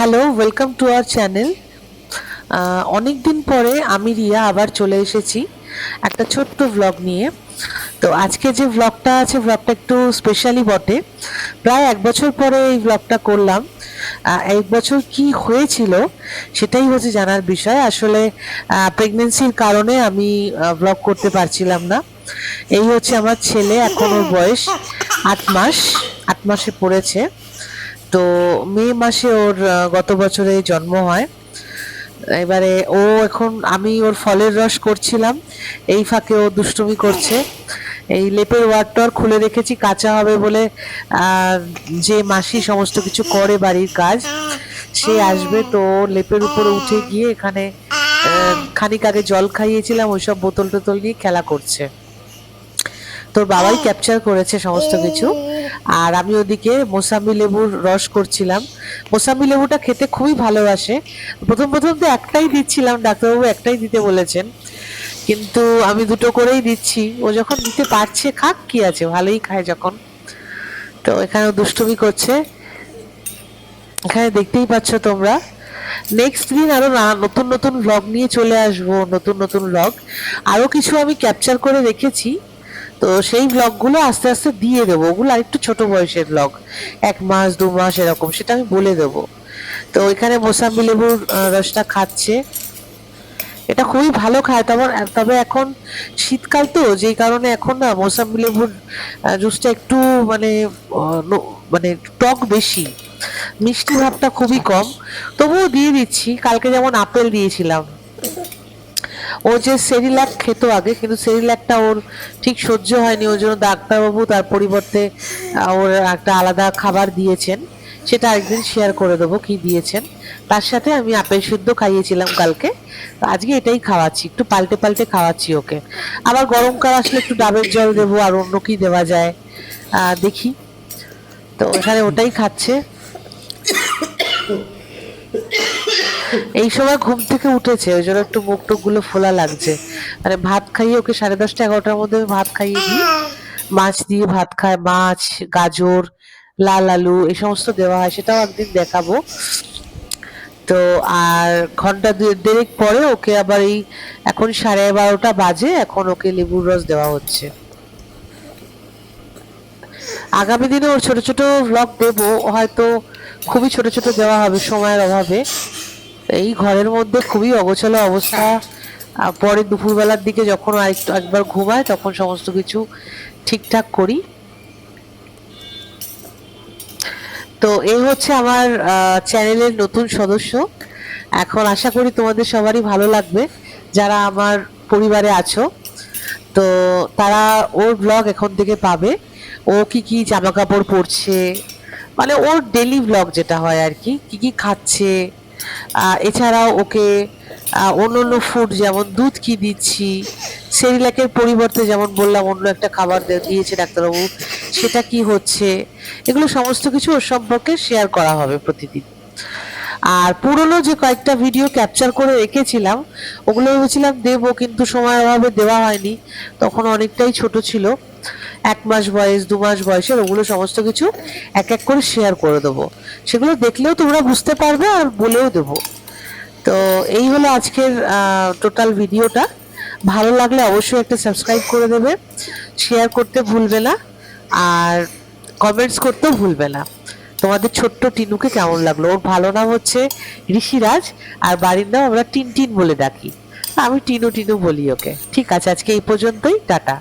Hello welcome to our channel অনেক দিন পরে আমি রিয়া আবার চলে এসেছি একটা ছোট্ট ভ্লগ নিয়ে। তো আজকে যে ভ্লগটা আছে ভ্লগটা একটু স্পেশালি বটে। প্রায় এক বছর পরে এই ভ্লগটা করলাম। এক বছর কি হয়েছিল সেটাই হচ্ছে জানার বিষয়। আসলে প্রেগনেন্সির কারণে আমি ভ্লগ করতে পারছিলাম না। এই হচ্ছে আমার ছেলে, এখন বয়স আট মাস, আট মাসে পড়েছে। তো মে মাসে ওর গত বছরে জন্ম হয়। এবারে ও এখন, আমি ওর ফলের রস করছিলাম। এই ফাঁকে ও দুষ্টুমি করছে। এই লেপের ওয়ার্ডটার খুলে রেখেছি, কাঁচা হবে বলে। যে মাসি সমস্ত কিছু করে বাড়ির কাজ, সে আসবে তো লেপের উপরে উঠে গিয়ে এখানে খানিক আগে জল খাইয়েছিলাম, ওইসব বোতল টোতল নিয়ে খেলা করছে। তোর বাবাই ক্যাপচার করেছে সমস্ত কিছু। আর আমি ওদিকে মোসাম্বি লেবুর রস করছিলাম। মোসাম্বি লেবুটা খেতে খুবই ভালোবাসে প্রথম প্রথম তো একটাই দিচ্ছিলাম, ডাক্তারবাবু একটাই দিতে বলেছেন। কিন্তু আমি দুটো করেই দিচ্ছি। ও যখন দিতে পারছে, খাক কি আছে, ভালোই খায় যখন। তো এখানে দুষ্টুমি করছে। এখানে দেখতেই পাচ্ছ তোমরা। নেক্সট দিন আরও না- নতুন নতুন ব্লগ নিয়ে চলে আসব, নতুন নতুন ব্লগ আরও কিছু আমি ক্যাপচার করে রেখেছি। তো সেই ব্লগগুলো আস্তে আস্তে দিয়ে দেবো। ওগুলো আরেকটু ছোট বয়সের ব্লগ এক মাস, দু মাস এরকম, সেটা আমি বলে দেবো। তো ওইখানে মোসাম্বি লেবুর রসটা খাচ্ছে। এটা খুবই ভালো খায়, তবে তবে এখন শীতকাল তো, যেই কারণে এখন না মোসাম্বি লেবুর জুসটা একটু মানে মানে টক বেশি। মিষ্টি ভাবটা খুবই কম। তবুও দিয়ে দিচ্ছি। কালকে যেমন আপেল দিয়েছিলাম। ও যে সেরিল্যাক খেত আগে, কিন্তু সেরিল্যাকটা ওর ঠিক সহ্য হয়নি। ওই জন্য ডাক্তারবাবু তার পরিবর্তে ওর একটা আলাদা খাবার দিয়েছেন। সেটা একদিন শেয়ার করে দেবো কি দিয়েছেন। তার সাথে আমি আপেল সিদ্ধ খাইয়েছিলাম কালকে। আজকে এটাই খাওয়াচ্ছি, একটু পাল্টে পাল্টে খাওয়াচ্ছি ওকে। আবার গরমকাল আসলে একটু ডাবের জল দেবো, আর অন্য কি দেওয়া যায় দেখি। তো এখানে ওটাই খাচ্ছে। এই সময় ঘুম থেকে উঠেছে, ওই জন্য একটু মুখ টুকগুলো ফোলা লাগছে। মানে ভাত খাইয়ে ওকে সাড়ে দশটা, এগারোটার মধ্যে ভাত খাইয়ে দিই। মাছ দিয়ে ভাত খায়, মাছ, গাজর, লাল আলু, এই সমস্ত দেওয়া হয়, সেটাও একদিন দেখাবো। তো আর ঘণ্টা দেড়েক পরে ওকে আবার এই এখন সাড়ে বারোটা বাজে, এখন ওকে লেবুর রস দেওয়া হচ্ছে। আগামী দিনে ওর ছোট ছোট ব্লগ দেবো, হয়তো খুবই ছোট ছোট দেওয়া হবে সময়ের অভাবে। এই ঘরের মধ্যে খুবই অগোছালো অবস্থা। পরে দুপুরবেলার দিকে যখন একবার ঘুমায়, তখন সমস্ত কিছু ঠিকঠাক করি। তো এই হচ্ছে আমার চ্যানেলের নতুন সদস্য। এখন আশা করি তোমাদের সবারই ভালো লাগবে, যারা আমার পরিবারে আছো। তো তারা ওর ব্লগ এখন থেকে পাবে। ও কি কি জামা কাপড় পরছে মানে ওর ডেলি ব্লগ যেটা হয় আর কি কি কি খাচ্ছে এছাড়াও ওকে অন্য অন্য ফুড যেমন দুধ কি দিচ্ছি, সেরিলাকের পরিবর্তে যেমন বললাম অন্য একটা খাবার দিয়েছে ডাক্তারবাবু, সেটা কি হচ্ছে? এগুলো সমস্ত কিছু ওর সম্পর্কে শেয়ার করা হবে প্রতিদিন। আর পুরনো যে কয়েকটা ভিডিও ক্যাপচার করে রেখেছিলাম, ওগুলো ভেবেছিলাম দেবো, কিন্তু সময়ের অভাবে দেওয়া হয়নি, তখন অনেকটাই ছোট ছিল। এক মাস বয়স, দু মাস বয়সের, ওগুলো সমস্ত কিছু এক এক করে শেয়ার করে দেবো। সেগুলো দেখলেও তোমরা বুঝতে পারবে আর বলেও দেবো। তো এই হলো আজকের টোটাল ভিডিওটা ভালো লাগলে অবশ্যই একটা সাবস্ক্রাইব করে দেবে। শেয়ার করতে ভুলবে না আর কমেন্টস করতেও ভুলবে না। তোমাদের ছোট্ট টিনুকে কেমন লাগল? ওর ভালো নাম হচ্ছে ঋষিরাজ আর বাড়ির নাম আমরা টিনটিন বলে ডাকি। আমি টিনু টিনু বলি ওকে। ঠিক আছে, আজকে এই পর্যন্তই। টাটা।